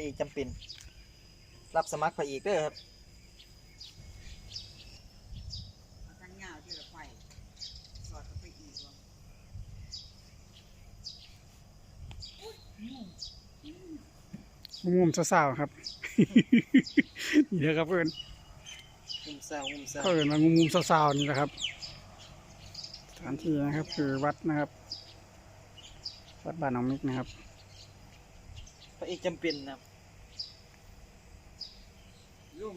ระเอกจำเป็น รับสมัครพระเอกเด้อครับเอาทั้งยาวที่ละไฟสอดเข้าไปอีกว่ามุมๆสาวๆครับ นี่เด้อครับเพื่อนมุมเศร้ามุมเศร้าเขาเอินมามุมๆสาวๆนี่นะครับสถานที่นะครับ คือวัดนะครับ วัดบ้านหนองมิกนะครับพระเอกจำเป็นนะครับ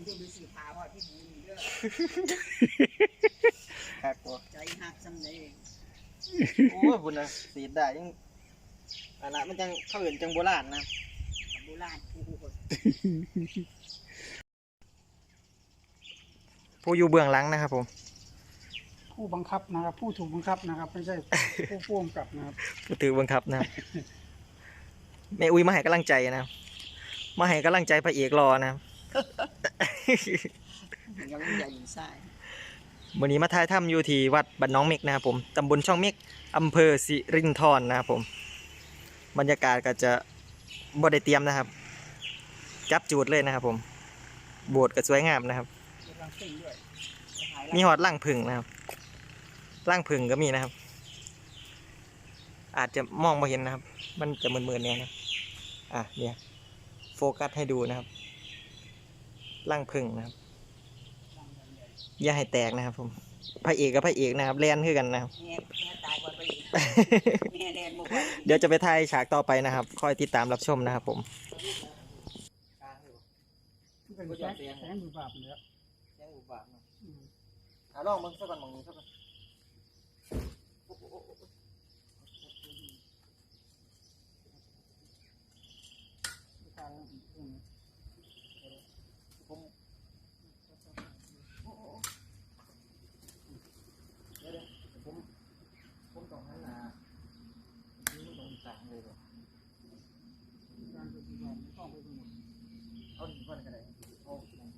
ลุงจะไปสื่อพาว่าที่บูนี่เด้อครับผมใจหักสำเร็จโอ้ยบุญนะสีดได้ยังอันนั้นมันจังเขาเอื่นจังโบราณนะโบราณกูคนผู้อยู่เบื้องหลังนะครับผม ผู้บังคับนะครับ ผู้ถูกบังคับนะครับ ไม่ใช่ผู้พ่วงกับนะครับผู้ถือบังคับนะครับแม่อุ้ยมาให้กำลังใจนะครับมาให้กำลังใจพระเอกรอนะครับ ยังใหญ่ใส่วันนี้มาถ่ายถ้ำอยู่ที่วัดบ้านน้องเมกนะครับผมตำบลช่องเมกอำเภอสิรินธรนะครับผม บรรยากาศก็จะบ่ได้เตรียมนะครับ จับจูดเลยนะครับผม โบสถ์ก็สวยงามนะครับ มีหอดล่างผึ่งนะครับล่างผึ่งก็มีนะครับ อาจจะมองไม่เห็นนะครับ มันจะมืนๆเนี่ยนะอะเนี่ยโฟกัสให้ดูนะครับ ล่างผึ่งนะครับ อย่าให้แตกนะครับผมพระเอกกับพระเอกนะครับเล่นคือกันนะครับ แม่แม่ตายก่อนไปอีกแม่แดนบอกว่าเดี๋ยวจะไปถ่ายฉากต่อไปนะครับคอยติดตามรับชมนะครับผมเป็นแสงแสงอยู่แบบนี้ครับยังอุบาทนะอะลองมึงสักก่อนมองนี้สักก่อน ผมเดี๋ยวเดี๋ยผม ผมต้องหันหน้านี่ต้องสามเลยเหรอเอาดีก่อนก็ได้เอาดีก่อนก็ได้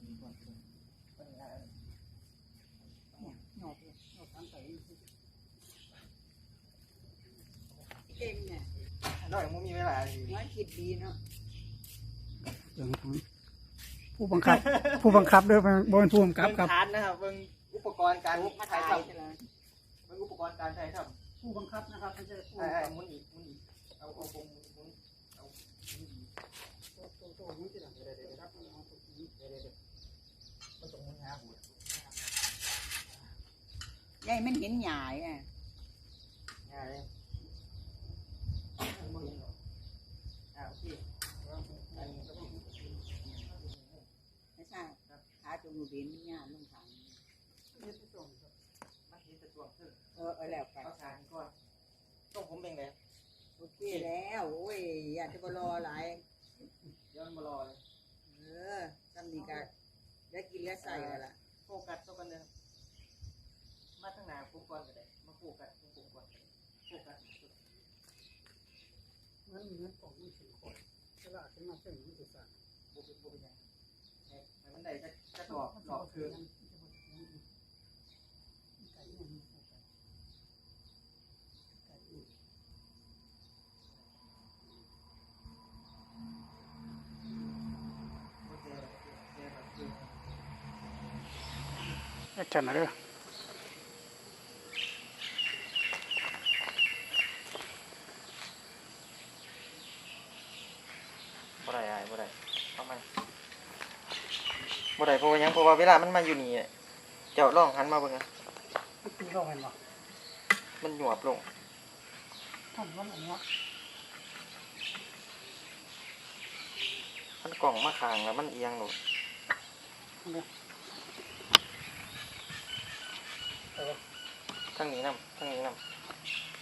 เก่งเนี่ยน้อยมึงมีเวลาสิน้อยคิดดีเนาะเรื่องของ ผู้บังคับ ผู้บังคับด้วยบนผู้บังคับครับเงฐานนะครับเบิ่งอุปกรณ์การมาถ่าถ่ายยทำใช่ไหมเบิ่งอุปกรณ์การถ่ายทผู้บังคับนะครับไม่ใช่ผู้ำไอ้ไอ้หมุนอีกหมุนอีกเอาเอาผมหมุนเอาหมุนอีกตัวตัวนี้ที่หลังเดี๋ยวเดี๋ยวครับเดี๋ยวเดี๋ยวเดี๋ยวมันต้องหมุนหาหัวยายมันเห็นหยายอะง่ายเลยไม่เห็นหรอกอ่าโอเคอันนี้ก็ต้อง ไม่ใช่ขาจมูก เบนมันหยาลงถังมันเห็นแต่ตัวเพิ่งเออเออแล้วไปเอาสารก่อนต้องผมเป็นไงโอเคแล้วโอ้ยอย่าจะมารอหลายเดี๋ยวมันมารอเลยเออตำนี้ก็ได้กินแล้วใส่กันละโฟกัสตัวกันเลยครับมาตั้งนานผมก่อนก็ได้มาโฟกัสผมผมก่อนก็ได้โฟกัสมันเหมือนของมันถึงคนเวลาขึ้นมาเส้นมันจะสั่นบุบบุบยัง ให้มันได้จะจะหลอกหลอกคือเคโอเคโอเคแบบคือแอคชั่นนะเด้อ บ่ได้อ้ายบ่ได้เอามา บ่ได้เพราะว่าหยังเพราะว่าเวลามันมาอยู่นี่อะเจ้าลองหันมาเบิ่งอะตีเราเห็นป่ะมันหยวบลงท่านวันอันนี้มันกล่องมาข้างแล้วมันเอียงลงเออทางนี้นำทางนี้นำ